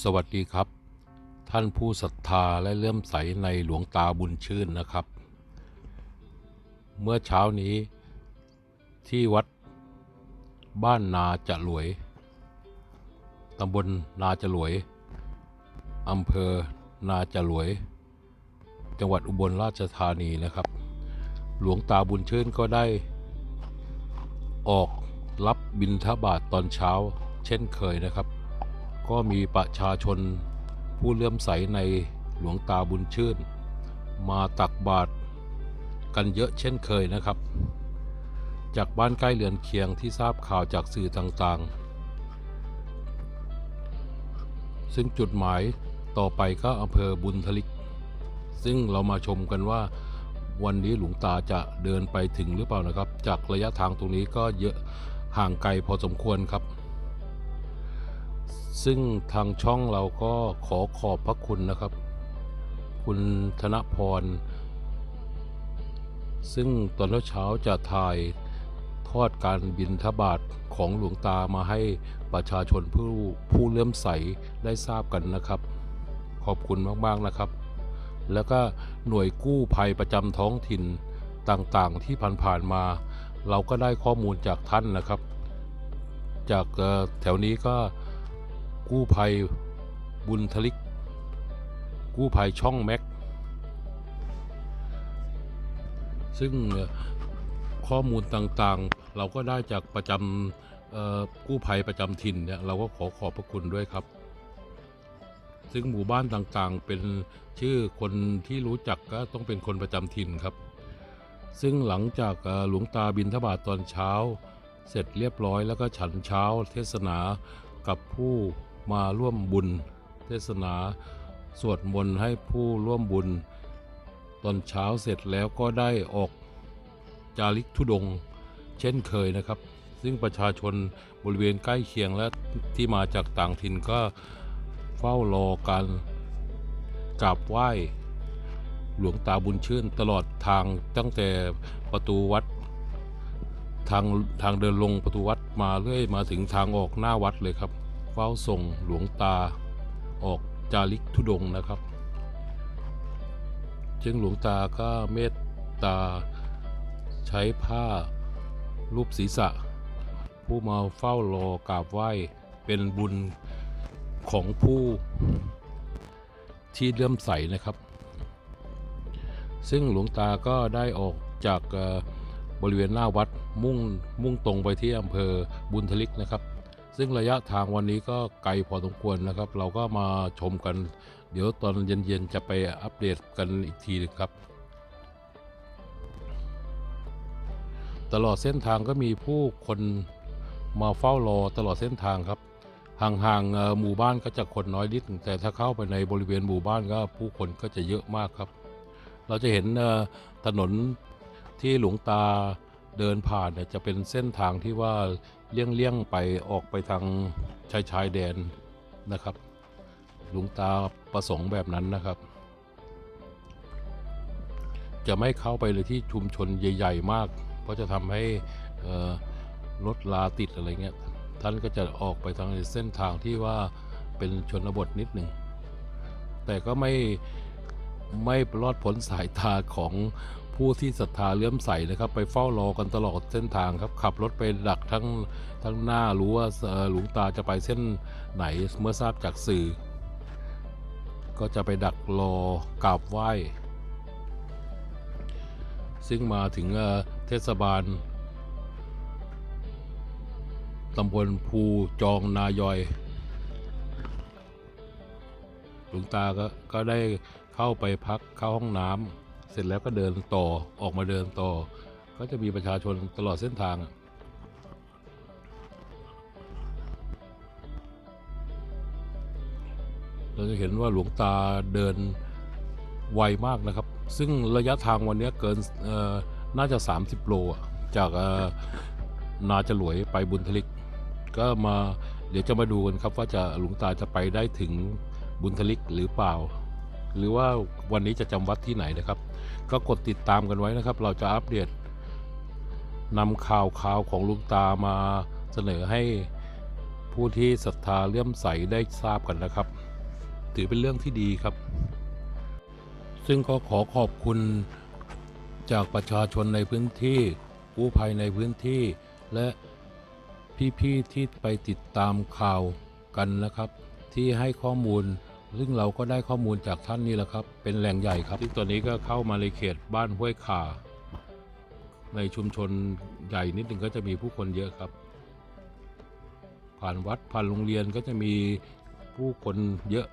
สวัสดีครับ ท่านผู้ศรัทธาและเลื่อมใสในหลวงตาบุญชื่นนะครับ เมื่อเช้านี้ที่วัดบ้านนาจะหลวยตำบลนาจะหลวยอำเภอนาจะหลวย จังหวัดอุบลราชธานีนะครับ หลวงตาบุญชื่นก็ได้ ออกรับบิณฑบาตตอนเช้าเช่นเคยนะครับ ก็มีประชาชนผู้เลื่อมใสในหลวงตาบุญชื่น มาตักบาตรกันเยอะเช่นเคยนะครับ จากบ้านใกล้เรือนเคียงที่ทราบข่าวจากสื่อต่างๆ ซึ่งจุดหมายต่อไปก็อำเภอบุญทลิก ซึ่งเรามาชมกันว่าวันนี้หลวงตาจะเดินไปถึงหรือเปล่านะครับ จากระยะทางตรงนี้ก็เยอะห่างไกลพอสมควรครับ ซึ่งทางช่องเราก็ขอขอบพระคุณนะครับ คุณธนพร ซึ่งตอนเช้าจะถ่ายทอดการบินทบาทของหลวงตามาให้ประชาชนผู้ผู้เลื่อมใสได้ทราบกันนะครับ ขอบคุณมาก ๆ นะครับ แล้วก็หน่วยกู้ภัยประจำท้องถิ่นต่างๆ ที่ผ่าน ๆ มา เราก็ได้ข้อมูลจากท่านนะครับ จากแถวนี้ก็ กู้ภัยบุญทลิก กู้ภัยช่องแม็ก ซึ่งข้อมูลต่างๆ เราก็ได้จากประจำกู้ภัยประจำถิ่นเนี่ยเราก็ขอขอบพระคุณด้วยครับ ซึ่งหมู่บ้านต่างๆ เป็นชื่อคนที่รู้จักก็ต้องเป็นคนประจำถิ่นครับ ซึ่งหลังจากหลวงตาบินทบาทตอนเช้า เสร็จเรียบร้อยแล้วก็ฉันเช้าเทศนากับผู้ มาร่วมบุญ เทศนาสวดมนต์ให้ผู้ร่วมบุญ ตอนเช้าเสร็จแล้วก็ได้ออกจาริกธุดง เช่นเคยนะครับ ซึ่งประชาชนบริเวณใกล้เคียงและที่มาจากต่างถิ่นก็เฝ้ารอการกราบไหว้หลวงตาบุญชื่นตลอดทางตั้งแต่ประตูวัด ทางทางเดินลงประตูวัดมาเรื่อยมาถึงทางออกหน้าวัดเลยครับ เฝ้าส่งหลวงตา ออกจาริกธุดงนะครับจึงหลวงตาก็เมตตาใช้ผ้ารูปศีรษะ ผู้มาเฝ้ารอกราบไหว้เป็นบุญของผู้ที่เลื่อมใสนะครับ ซึ่งหลวงตาก็ได้ออกจากบริเวณหน้าวัดมุ่งมุ่งตรงไปที่อำเภอบุญทลิกนะครับ ซึ่งระยะทางวันนี้ก็ไกลพอสมควรนะครับ เราก็มาชมกัน เดี๋ยวตอนเย็นๆจะไปอัปเดตกันอีกทีหนึงครับ ตลอดเส้นทางก็มีผู้คนมาเฝ้ารอตลอดเส้นทางครับ ห่างๆหมู่บ้านก็จะคนน้อยนิดแต่ถ้าเข้าไปในบริเวณหมู่บ้านก็ผู้คนก็จะเยอะมากครับ เราจะเห็นถนนที่หลวงตา เดินผ่านเนี่ยจะเป็นเส้นทางที่ว่าเลี่ยงๆไปออกไปทางชายชายแดนนะครับหลวงตาประสงค์แบบนั้นนะครับ จะไม่เข้าไปเลยที่ชุมชนใหญ่ ๆ มาก เพราะจะทำให้รถลาติดอะไรเงี้ยท่านก็จะออกไปทางเส้นทางที่ว่าเป็นชนบทนิดหนึ่งแต่ก็ไม่ไม่รอดพ้นสายตาของ ผู้ที่ศรัทธาเลื่อมใสนะครับ ไปเฝ้ารอกันตลอดเส้นทางครับ ขับรถไปดักทั้งทั้งหน้ารู้ว่าหลวงตาจะไปเส้นไหนเมื่อทราบจากสื่อ ก็จะไปดักรอกราบไหว้ ซึ่งมาถึงเอ่อเทศบาลตำบลภูจองนายอยหลวงตาก็ก็ได้เข้าไปพักเข้าห้องน้ำ เสร็จแล้วก็เดินต่อออกมาเดินต่อ ก็จะมีประชาชนตลอดเส้นทางเราจะเห็นว่าหลวงตาเดินไวมากนะครับ ซึ่งระยะทางวันนี้เกินน่าจะ 30 โลจากนาจรวยไปบุญทลิก ก็มาเดี๋ยวจะมาดูกันครับว่าจะหลวงตาจะไปได้ถึงบุญทลิกหรือเปล่า หรือว่าวันนี้จะจำวัดที่ไหนนะครับ ก็กดติดตามกันไว้นะครับ เราจะอัปเดตนำข่าวข่าวของลุงตามาเสนอให้ผู้ที่ศรัทธาเลื่อมใสได้ทราบกันนะครับ ถือเป็นเรื่องที่ดีครับ ซึ่งก็ขอขอบคุณจากประชาชนในพื้นที่กู้ภัยในพื้นที่ และพี่ ๆ ที่ไปติดตามข่าวกันนะครับ ที่ให้ข้อมูล ซึ่งเราก็ได้ข้อมูลจากท่านนี่แหละครับ เป็นแหล่งใหญ่ครับที่งตอนนี้ก็เข้ามาในเขตบ้านห้วยขาในชุมชนใหญ่นิดหนึ่งก็จะมีผู้คนเยอะครับ ผ่านวัดผ่านโรงเรียนก็จะมีผู้คนเยอะ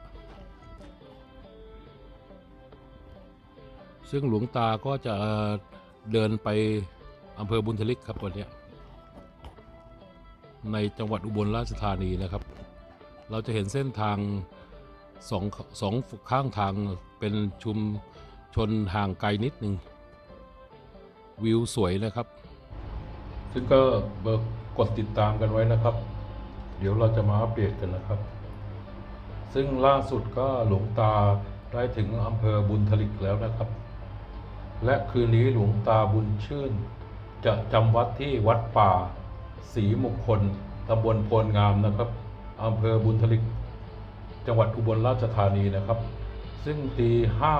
ซึ่งหลวงตาก็จะเดินไปอำเภอบุญทลิกครับวันนี้ในจังหวัดอุบลราชธานีนะครับ เราจะเห็นเส้นทาง สองสองข้างทางเป็นชุมชนห่างไกลนิดหนึ่งวิวสวยนะครับ ซึ่งก็เบิกกดติดตามกันไว้นะครับ เดี๋ยวเราจะมาอัปเดตกันนะครับ ซึ่งล่าสุดก็หลวงตาได้ถึงอำเภอบุญทลิกแล้วนะครับ และคืนนี้หลวงตาบุญชื่น จะจำวัดที่วัดป่าศรีมงคลตำบลโพลงามนะครับอำเภอบุญทลิก จังหวัดอุบลราชธานีนะครับ ซึ่งตีห้า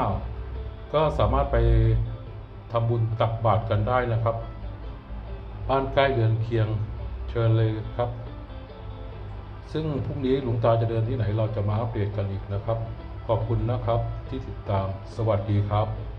ก็สามารถไปทำบุญตักบาตรกันได้นะครับ บ้านใกล้เดือนเคียงเชิญเลยครับ ซึ่งพรุ่งนี้หลวงตาจะเดินที่ไหนเราจะมาอัปเดตกันอีกนะครับ ขอบคุณนะครับที่ติดตามสวัสดีครับ